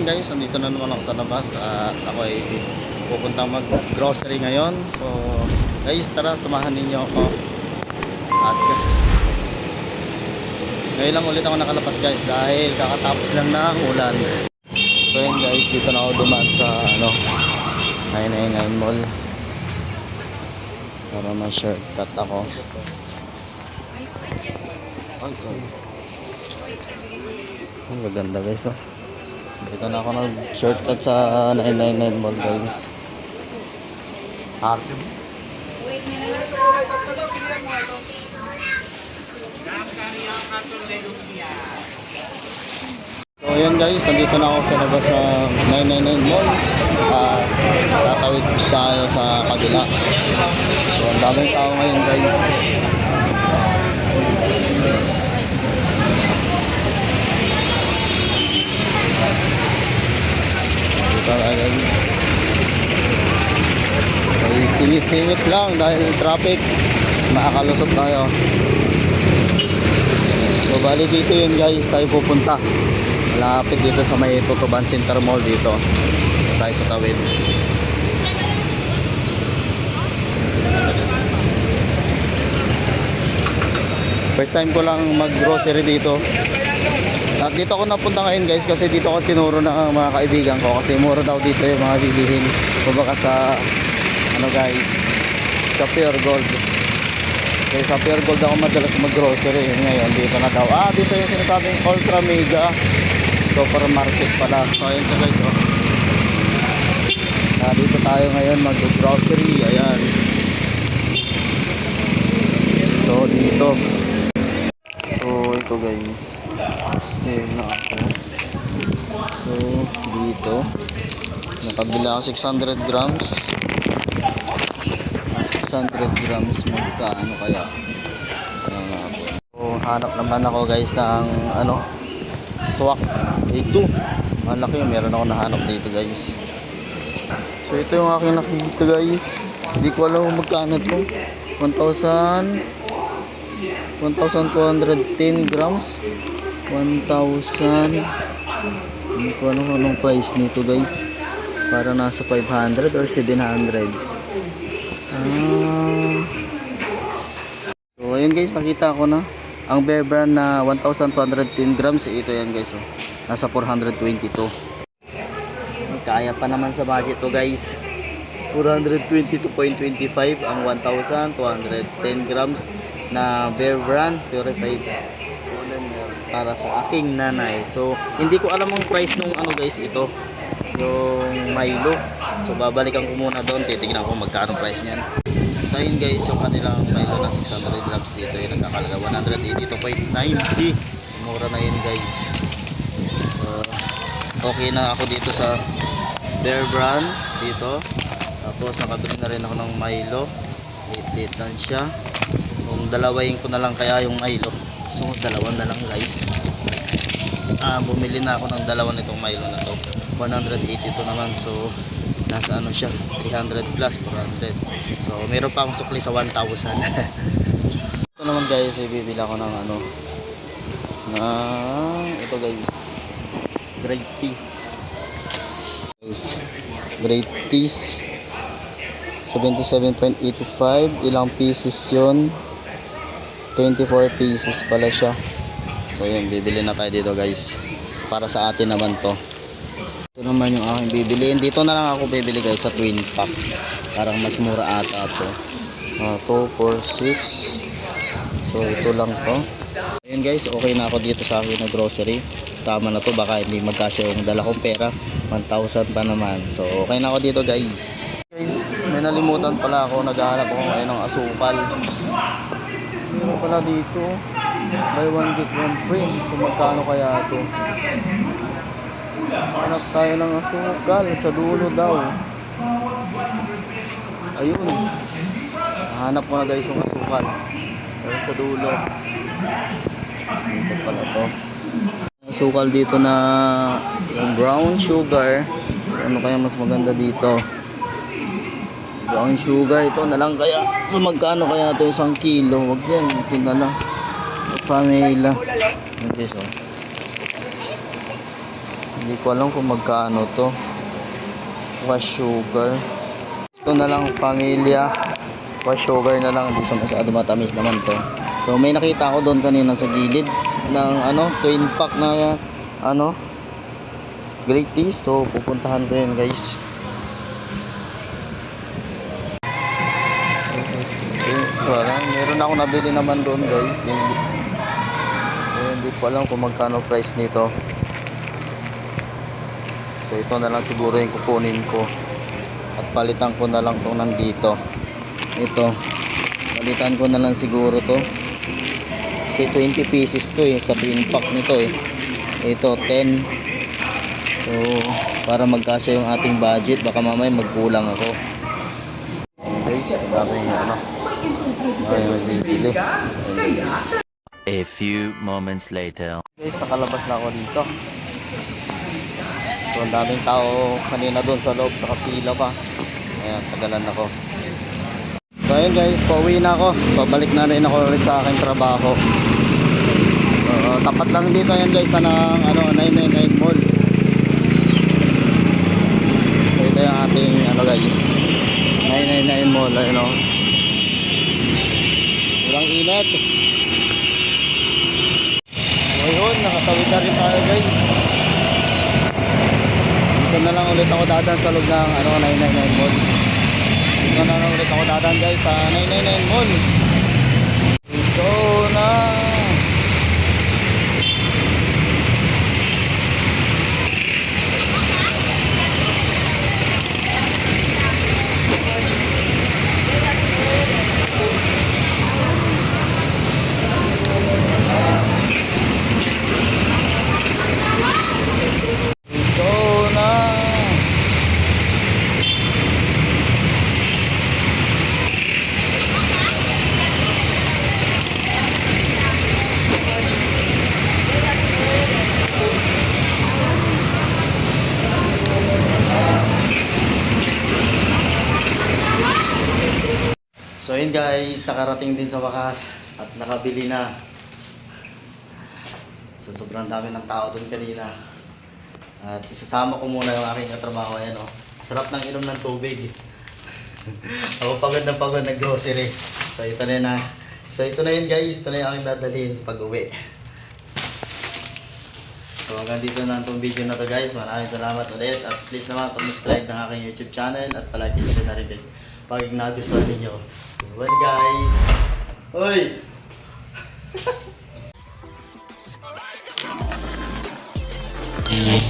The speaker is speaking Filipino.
yun guys, nandito na naman ako sa labas at ako ay pupunta mag-grocery ngayon. So guys, tara samahan ninyo ako. At ngayon lang ulit ako nakalabas guys dahil kakatapos lang ng ulan. So yun guys, dito na ako dumaan sa ano, 999 Mall. Para ma-shortcut ako. Ang gaganda guys oh. Dito na ako nag-shortcut sa 999 Mall guys. Arte mo? So ayan guys, nandito na ako sa labas ng 999 Mall. Ah, tatawid tayo sa kabila. So ang daming tao ngayon guys. Na guys. Ay, singit-singit lang dahil traffic. Makakalusot tayo. So bali dito yun guys, tayo pupunta. Malapit dito sa may Tutuban Center Mall dito. Dito tayo sa tawid. First time ko lang mag-grocery dito. At dito ako napunta ngayon guys kasi dito ako tinuro ng mga kaibigan ko kasi mura daw dito yung mga bilihin. Kumbaga sa ano guys, sa Pure Gold. Kasi sa Pure Gold ako madalas mag-grocery. Ngayon dito na daw. Ah, dito yung sinasabing Ultra Mega Supermarket pala. So ayun siya guys oh. Ah, dito tayo ngayon mag-grocery. Ayan. So dito. Ito guys. Okay na ako. So dito. Nakabila ako 600 grams. 600 grams kaya? Ano ako. So hanap naman ako guys ng ano swak ito malaki meron ako nahanap dito guys so ito yung aking nakikita guys hindi ko alam magkano to 1,000 1,210 grams 1,000 hindi ko kung anong price nito guys para nasa 500 or 700 ah so ayun guys nakita ko na ang Bear Brand na 1,210 grams, ito yan guys. Oh. Nasa 422. Kaya pa naman sa budget to guys. 422.25 ang 1,210 grams na Bear Brand Purified Golden para sa aking nanay. So, hindi ko alam ang price nung ano guys ito. Yung Milo. So, babalikan ko muna doon. Titignan ko magkano price niyan. So ayun guys, yung kanilang Milo na 600 grams dito ay nagkakalaga 182.90. So mura na yun guys. So okay na ako dito sa Bear Brand dito. Tapos nakabili na rin ako ng Milo. Lit-lit lang siya. Kung dalawain ko na lang kaya yung Milo. So dalawa na lang guys. Ah, bumili na ako ng dalawa nitong Milo na to. 182 naman. So nasa ano siya 300 plus 400 so meron pa akong sukli sa 1,000 ito naman guys ay bibili ako ng ano na ito guys great teas guys great teas 77.85 ilang pieces yun 24 pieces pala siya so yun bibili na tayo dito guys para sa atin naman to ito naman yung aking bibiliin. Dito na lang ako bibili guys sa twin pack. Parang mas mura ata to. Uh, 2, 4, 6. So ito lang to. Ayun guys, okay na ako dito sa akin na grocery. Tama na to, baka hindi magkasya yung dala kong pera. 1,000 pa naman. So okay na ako dito guys. Guys, may nalimutan pala ako. Naghahanap ako ngayon ng asukal. Meron pala dito. Buy one get one free. So magkano kaya to? Hanap tayo ng asukal sa dulo daw. Ayun. Hanap ko na guys yung asukal. Ayun sa dulo. Ito pala to. Asukal dito na brown sugar. So ano kaya mas maganda dito? Brown sugar. Ito na lang kaya. So magkano kaya ito isang kilo? Wag yan. Ito na lang. Pamela. Okay so. Hindi ko alam kung magkano to. Wash sugar. Ito na lang pamilya. Wash sugar na lang. Hindi siya masyado matamis naman to. So may nakita ako doon kanina sa gilid ng ano, twin pack na ano, great taste. So pupuntahan ko yun guys. Meron ako nabili naman doon guys. Hindi, eh, hindi ko alam kung magkano price nito. So ito na lang siguro yung kukunin ko. At palitan ko na lang tong nandito. Ito. Palitan ko na lang siguro to. Kasi 20 pieces to eh. Sa twin pack nito eh. Ito 10. So para magkasya yung ating budget. Baka mamaya magkulang ako. Guys, dami ano. Ay, magbibili. A few moments later. Guys, nakalabas na ako dito. So, ang daming tao kanina doon sa loob, sa pila pa. Ayan, tagalan ako. So, ayun guys, pauwi na ako. Pabalik na rin ako ulit sa aking trabaho. So, tapat lang dito yan guys, sa ng, ano, 999 Mall. So, ito yung ating, ano guys, 999 Mall, ayun o. Walang init. Ngayon, nakatawid na rin tayo guys. Dito na lang ulit ako dadan sa loob ng ano, 999 Mall. Dito na lang ulit ako dadan guys sa 999 Mall. Dito na. Dito na. So guys, nakarating din sa wakas at nakabili na. So sobrang dami ng tao doon kanina. At isasama ko muna yung aking katrabaho ayan oh. Sarap ng inom ng tubig. Ako pagod na pagod nag grocery. So ito na yun na. So ito na yun guys, ito na yung aking dadalhin sa pag-uwi. So hanggang dito na itong video na to guys. Maraming salamat ulit. At please naman subscribe ng aking YouTube channel at palagi nyo na rin guys. Pag nagustuhan ninyo. Bye guys. Hoy!